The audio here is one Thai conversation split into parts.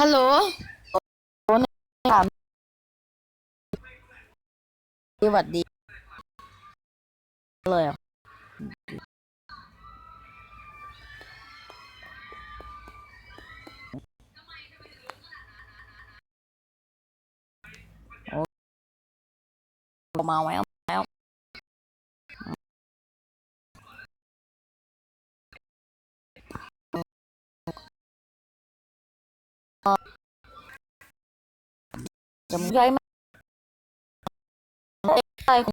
ฮัลโหลสวัสดี เลยอะโอ้เอามาไว้ เอามาแล้วจะไม่ใช่ไหมใช่ค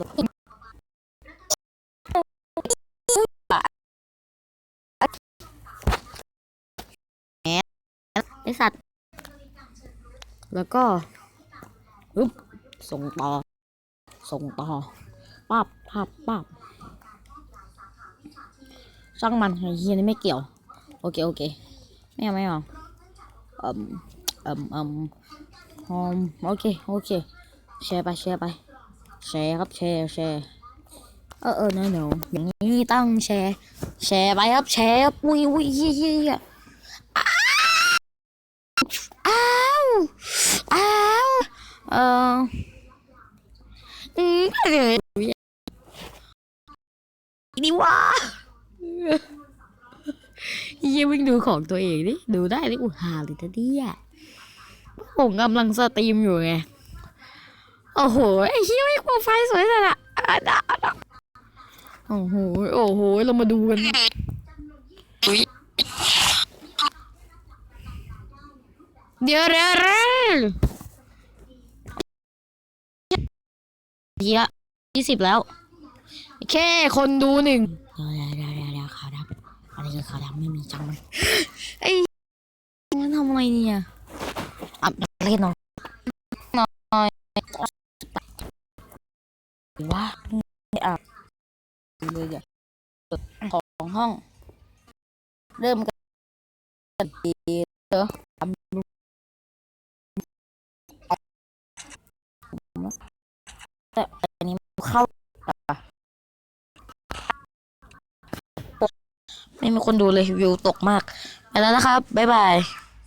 ไอสัตว์ แล้วก็อึ๊บส่งต่อ ส่งต่อปั๊บปั๊บปั๊บช่างมันไอ้เฮียนี่ไม่เกี่ยว โอเค โอเค ไม่เอาไม่เอาเอ่มเอ่มเอ่มฮอมโอเค โอเค แชร์ไป แชร์ไป แชร์ครับแชร์แชร์เออเออเนอะเนอะอย่างนี้ต้องแชร์แชร์ไปครับแชร์ครับอุ้ยอุ้ยเฮียเฮียเฮียอ้าวอ้าวเอออืมเดี๋ยวดีวะเฮียวิ่งดูของตัวเองดิดูได้ดิอุหาเลยนะเนี่ยผมกำลังสตรีมอยู่ไง โอ้โห ไอ้เฮียไม่โปรไฟล์สวยเลยอะอะดาโอ้โห โอ้โห เรามาดูกัน เดี๋ยวเดี๋ยวเดี๋ยวยี่ละยี่สิบแล้ว แค่คนดูหนึ่งเดี๋ยวเดี๋ยวเดี๋ยวเดี๋ยวขาวดำอะไรคือขาวดำไม่มีจังมันไอ้มันทำอะไรเนี่ยอะเล่นหน่อยหน่อย ว่าไม่อะเลยอะของห้อง เริ่มกันดีเด้อทำลูกแต่อันนี้เข้าอะไม่มีคนดูเลยวิวตกมาก ไปแล้วนะครับ บ๊ายบาย